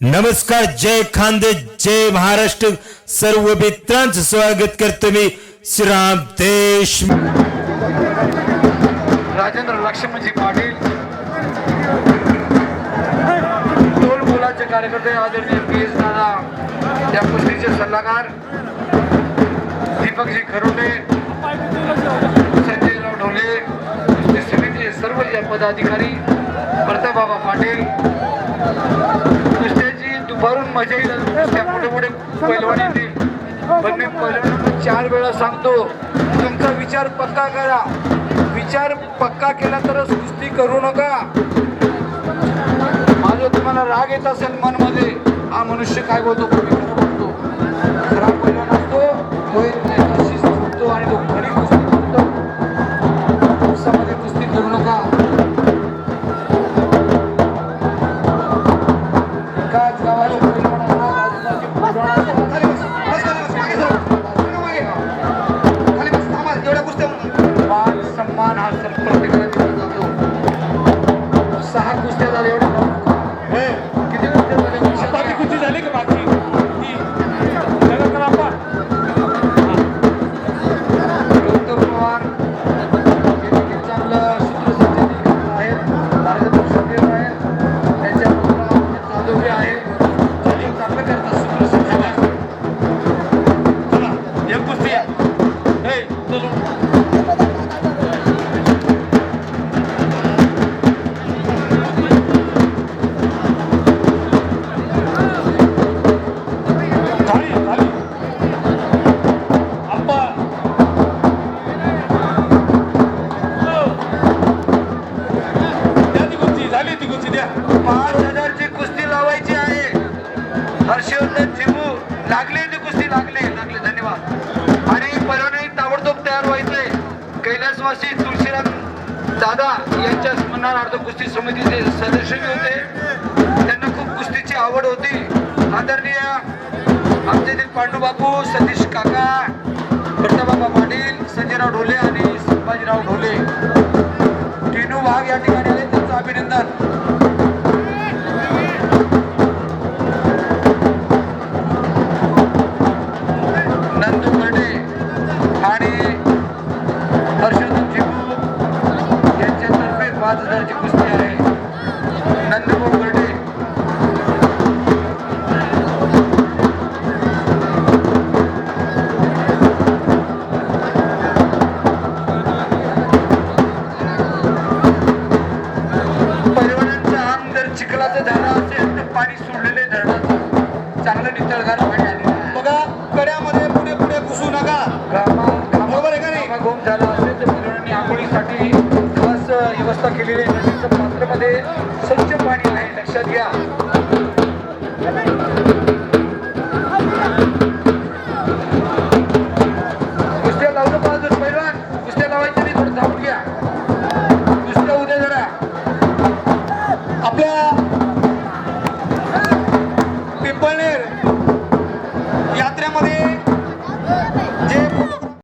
नमस्कार जय खानदे जय महाराष्ट्र. सर्व मित्रांचं स्वागत करतो मी श्रीराम देश राजेंद्र लक्ष्मणजी पाटील. टोल मुलाचे कार्यकर्ते आदरणीय पी एस दादा या कुस्तीचे सल्लागार. दीपकजी खरोटे संजयराव ढोले समितीचे सर्व या पदाधिकारी प्रतापबाबा पाटील. कुस्त्याची मजा येईल. त्या मोठे मोठे पैलवान येतील. पण मी पैलवानांना चार वेळा सांगतो तुमचा विचार पक्का करा. विचार पक्का केला तरच कुस्ती करू नका. माझं तुम्हाला राग येत असेल मनमध्ये हा मनुष्य काय बोलतो? Thank you. हर्षवर्धन चिमू लागले ती कुस्ती लागले लागले धन्यवाद आणि परवाने ताबडतोब तयार व्हायचंय. कैलासवासी तुळशीराम दादा यांच्या स्मरणार्थ कुस्ती समितीचे सदस्य होते. त्यांना खूप कुस्तीची आवड होती. आदरणीय आमचे ते पांडूबापू सतीश काका प्रतापबाबा पाटील संजयराव ढोले आणि संभाजीराव ढोले. टिनू वाघ या ठिकाणी आले. त्यांचं अभिनंदन. बरोबर आहे का नाही? घामाघूम झाला असेल तर मित्रांनी आंघोळीसाठी व्यवस्था केलेली आहे. नदीचं पात्रामध्ये स्वच्छ पाणी आहे. लक्षात घ्या. कुस्त्या लावलं पाहिजे पैलवान? कुस्त्या लावायच्या नाही थोडं धावून घ्या.